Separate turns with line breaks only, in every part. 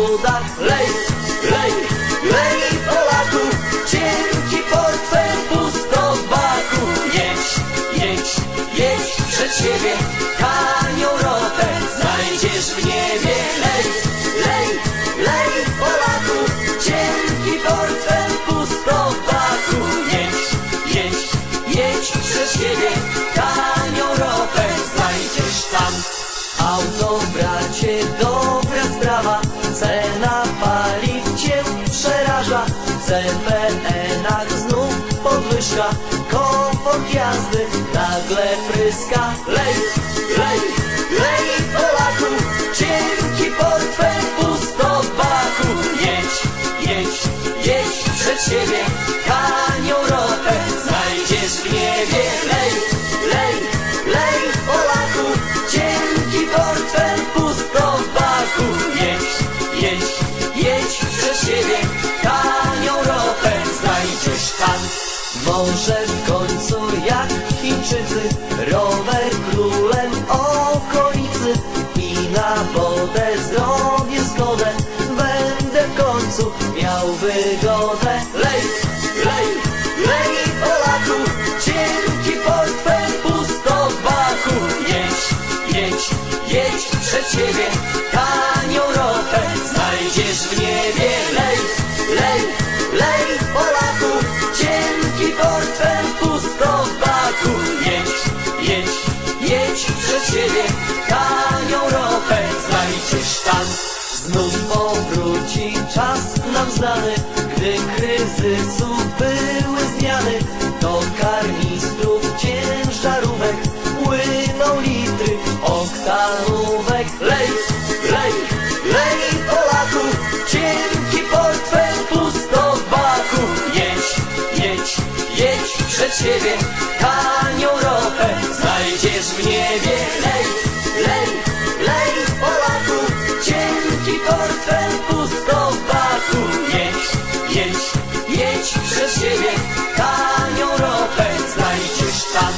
uda Lej, lej, lej Polaku Cienki portfel pusto w baku Jedź, jedź, jedź przed siebie Tanią ropę znajdziesz w niebie Lej, lej, lej Polaku Cienki portfel pusto w baku Jedź, jedź, jedź przed siebie Tanią ropę znajdziesz tam Auto bracie do Cena paliw cię przeraża. CPN-ach znów podwyżka. Komfort jazdy nagle pryska. Lej, lej, lej Polaku. Cienki portfel pusto w baku. Jedź, jedź, jedź przed siebie. Tanią ropę znajdziesz w niebie Może w końcu jak Chińczycy Rower królem okolicy I na wodę zrobię zgodę. Będę w końcu miał wygodę. Lej, lej, lej Polaku Cienki portfel pusto w baku. Jedź, jedź, jedź przed siebie Tanią ropę znajdziesz w niebie. Lej, lej, znajdziesz tam Znów powróci czas nam znany Gdy kryzysu były zmiany. Do karnistrów ciężarówek Płyną litry oktanówek. Lej, lej, lej Polaku Cienki portfel pusto w baku. Jedź, jedź, jedź przed siebie Tanią ropę znajdziesz w portfel pusto w baku Jedź, jedź, jedź przed siebie Tanią ropę znajdziesz tam.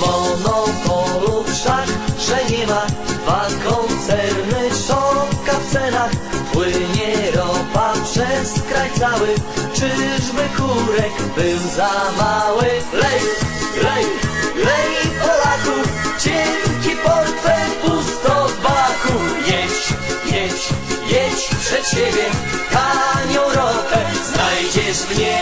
Monopolu wszak, że nie ma. Dwa koncerny szoka w cenach Płynie ropa przez kraj cały. Czyżby kurek był za mały? Lej, lej, lej siebie, Panią Ropę, znajdziesz mnie.